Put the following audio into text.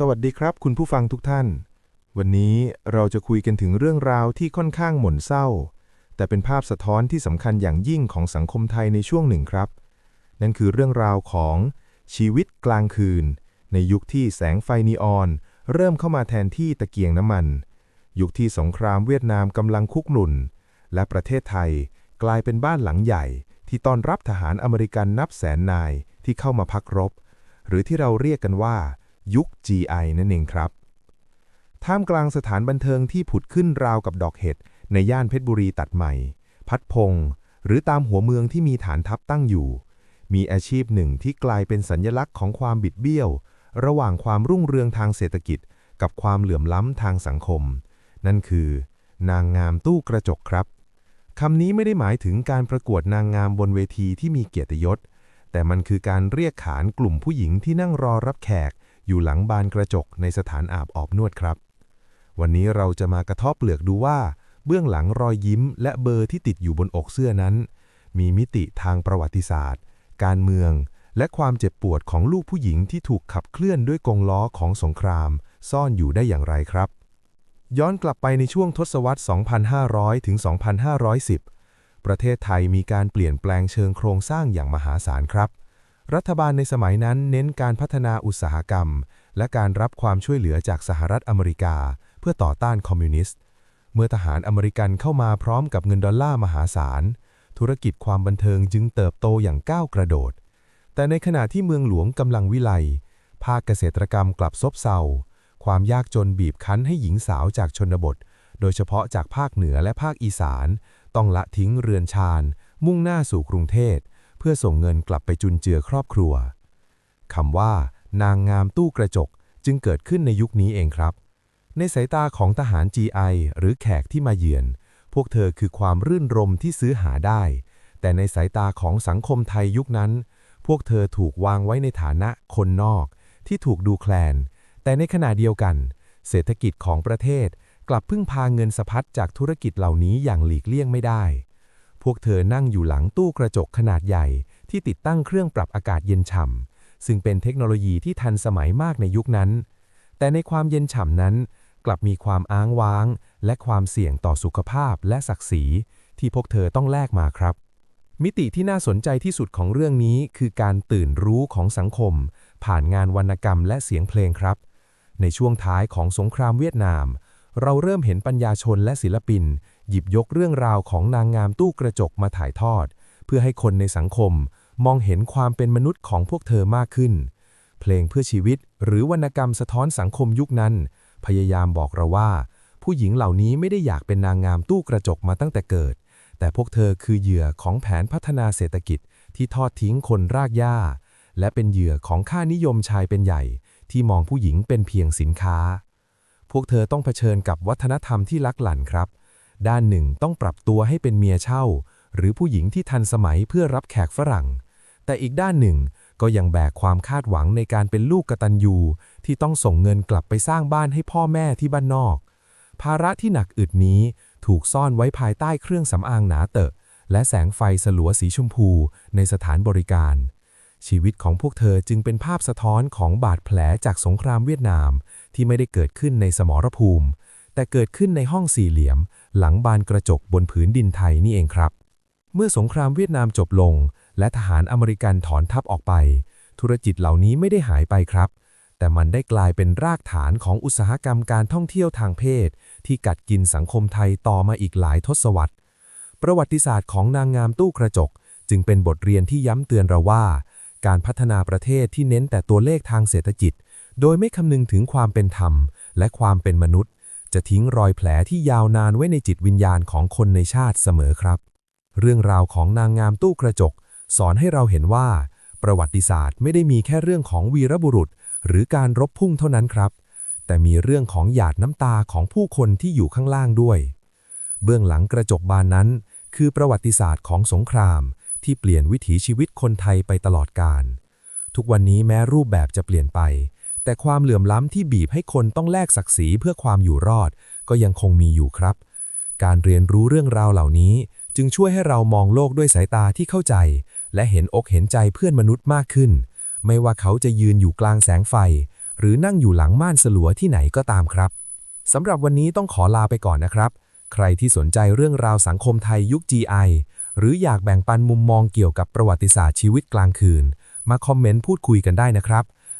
สวัสดีครับคุณผู้ฟังทุกท่าน วันนี้เราจะคุยกันถึงเรื่องราวที่ค่อนข้างหม่นเศร้า แต่เป็นภาพสะท้อนที่สำคัญอย่างยิ่งของสังคมไทยในช่วงหนึ่งครับ นั่นคือเรื่องราวของชีวิตกลางคืน ในยุคที่แสงไฟนีออน เริ่มเข้ามาแทนที่ตะเกียงน้ำมัน ยุคที่สงครามเวียดนามกำลังคุกรุ่น และประเทศไทยกลายเป็นบ้านหลังใหญ่ ที่ต้อนรับทหารอเมริกันนับแสนนายที่เข้ามาพักรบ หรือที่เราเรียกกันว่า ยุค GI นั่นเองครับ ท่ามกลางสถานบันเทิงที่ผุดขึ้นราวกับดอกเห็ดในย่านเพชรบุรีตัดใหม่ พัดพง หรือตามหัวเมืองที่มีฐานทัพตั้งอยู่ มีอาชีพหนึ่งที่กลายเป็นสัญญลักษณ์ของความบิดเบี้ยว ระหว่างความรุ่งเรืองทางเศรษฐกิจ กับความเหลื่อมล้ำทางสังคม นั่นคือ นางงามตู้กระจกครับคำนี้ไม่ได้หมายถึงการประกวดนางงามบนเวทีที่มีเกียรติยศ แต่มันคือการเรียกขานกลุ่มผู้หญิงที่นั่งรอรับแขก อยู่หลังบานกระจกในสถานอาบอบนวดครับ วันนี้เราจะมากระทบเปลือกดูว่า เบื้องหลังรอยยิ้ม และเบอร์ที่ติดอยู่บนอกเสื้อนั้น มีมิติทางประวัติศาสตร์ การเมือง และความเจ็บปวดของลูกผู้หญิงที่ถูกขับเคลื่อนด้วยกงล้อของสงคราม ซ่อนอยู่ได้อย่างไรครับ ย้อนกลับไปในช่วงทศวรรษ 2500 ถึง 2510 ประเทศไทยมีการเปลี่ยนแปลงเชิงโครงสร้างอย่างมหาศาลครับ รัฐบาลในสมัยนั้นเน้นการพัฒนาอุตสาหกรรม และการรับความช่วยเหลือจากสหรัฐอเมริกา เพื่อต่อต้านคอมมิวนิสต์ เมื่อทหารอเมริกันเข้ามาพร้อมกับเงินดอลลาร์มหาศาล ธุรกิจความบันเทิงจึงเติบโตอย่างก้าวกระโดด แต่ในขณะที่เมืองหลวงกำลังวิไลภาคเกษตรกรรมกลับซบเซา ความยากจนบีบคั้นให้หญิงสาวจากชนบท โดยเฉพาะจากภาคเหนือและภาคอีสาน ต้องละทิ้งเรือนชาน มุ่งหน้าสู่กรุงเทพ เพื่อส่งเงินกลับไปจุนเจือครอบครัวคำว่า นางงามตู้กระจกจึงเกิดขึ้นในยุคนี้เองครับ ในสายตาของทหาร GI หรือแขกที่มาเยือน พวกเธอคือความรื่นรมที่ซื้อหาได้ แต่ในสายตาของสังคมไทยยุคนั้น พวกเธอถูกวางไว้ในฐานะคนนอก ที่ถูกดูแคลน แต่ในขณะเดียวกัน เศรษฐกิจของประเทศกลับพึ่งพาเงินสะพัดจากธุรกิจเหล่านี้อย่างหลีกเลี่ยงไม่ได้ พวกเธอนั่งอยู่หลังตู้กระจกขนาดใหญ่ ที่ติดตั้งเครื่องปรับอากาศเย็นฉ่ำซึ่งเป็นเทคโนโลยีที่ทันสมัยมากในยุคนั้น แต่ในความเย็นฉ่ำนั้น กลับมีความอ้างว้าง และความเสี่ยงต่อสุขภาพและศักดิ์ศรี ที่พวกเธอต้องแลกมาครับ มิติที่น่าสนใจที่สุดของเรื่องนี้คือการตื่นรู้ของสังคม ผ่านงานวรรณกรรมและเสียงเพลงครับ ในช่วงท้ายของสงครามเวียดนาม เราเริ่มเห็นปัญญาชนและศิลปิน หยิบยกเรื่องราวของนางงามตู้กระจกมาถ่ายทอด เพื่อให้คนในสังคมมองเห็นความเป็นมนุษย์ของพวกเธอมากขึ้น เพลงเพื่อชีวิตหรือวรรณกรรมสะท้อนสังคมยุคนั้น พยายามบอกเราว่า ผู้หญิงเหล่านี้ไม่ได้อยากเป็นนางงามตู้กระจกมาตั้งแต่เกิด แต่พวกเธอคือเหยื่อของแผนพัฒนาเศรษฐกิจที่ทอดทิ้งคนรากหญ้า และเป็นเหยื่อของค่านิยมชายเป็นใหญ่ ที่มองผู้หญิงเป็นเพียงสินค้า พวกเธอต้องเผชิญกับวัฒนธรรมที่ลักหลั่นครับ ด้านหนึ่งต้องปรับตัวให้เป็นเมียเช่า หรือผู้หญิงที่ทันสมัยเพื่อรับแขกฝรั่ง แต่อีกด้านหนึ่งก็ยังแบกความคาดหวังในการเป็นลูกกตัญญูที่ต้องส่งเงินกลับไปสร้างบ้านให้พ่อแม่ที่บ้านนอก ภาระที่หนักอึดนี้ถูกซ่อนไว้ภายใต้เครื่องสำอางหนาเตอะ และแสงไฟสลัวสีชมพูในสถานบริการ ชีวิตของพวกเธอจึงเป็นภาพสะท้อนของบาดแผลจากสงครามเวียดนาม ที่ไม่ได้เกิดขึ้นในสมรภูมิ แต่เกิดขึ้นในห้องสี่เหลี่ยม หลังบานกระจกบนผืนดินไทยนี่เองครับ เมื่อสงครามเวียดนามจบลง และทหารอเมริกันถอนทัพออกไป ธุรกิจเหล่านี้ไม่ได้หายไปครับ แต่มันได้กลายเป็นรากฐานของอุตสาหกรรมการท่องเที่ยวทางเพศ ที่กัดกินสังคมไทยต่อมาอีกหลายทศวรรษ ประวัติศาสตร์ของนางงามตู้กระจก จึงเป็นบทเรียนที่ย้ำเตือนเราว่า การพัฒนาประเทศที่เน้นแต่ตัวเลขทางเศรษฐกิจ โดยไม่คำนึงถึงความเป็นธรรม และความเป็นมนุษย์ จะทิ้งรอยแผลที่ยาวนานไว้ในจิตวิญญาณของคนในชาติเสมอครับ เรื่องราวของนางงามตู้กระจก สอนให้เราเห็นว่า ประวัติศาสตร์ไม่ได้มีแค่เรื่องของวีรบุรุษ หรือการรบพุ่งเท่านั้นครับ แต่มีเรื่องของหยาดน้ำตาของผู้คนที่อยู่ข้างล่างด้วย เบื้องหลังกระจกบานนั้น คือประวัติศาสตร์ของสงคราม ที่เปลี่ยนวิถีชีวิตคนไทยไปตลอดกาลทุกวันนี้แม้รูปแบบจะเปลี่ยนไป แต่ความเหลื่อมล้ำที่บีบให้คนต้องแลกศักดิ์ศรีเพื่อความอยู่รอด ก็ยังคงมีอยู่ครับ การเรียนรู้เรื่องราวเหล่านี้ จึงช่วยให้เรามองโลกด้วยสายตาที่เข้าใจ และเห็นอกเห็นใจเพื่อนมนุษย์มากขึ้น ไม่ว่าเขาจะยืนอยู่กลางแสงไฟ หรือนั่งอยู่หลังม่านสลัวที่ไหนก็ตามครับสำหรับวันนี้ต้องขอลาไปก่อนนะครับ ใครที่สนใจเรื่องราวสังคมไทยยุค GI หรืออยากแบ่งปันมุมมองเกี่ยวกับประวัติศาสตร์ชีวิตกลางคืน มาคอมเมนต์พูดคุยกันได้นะครับ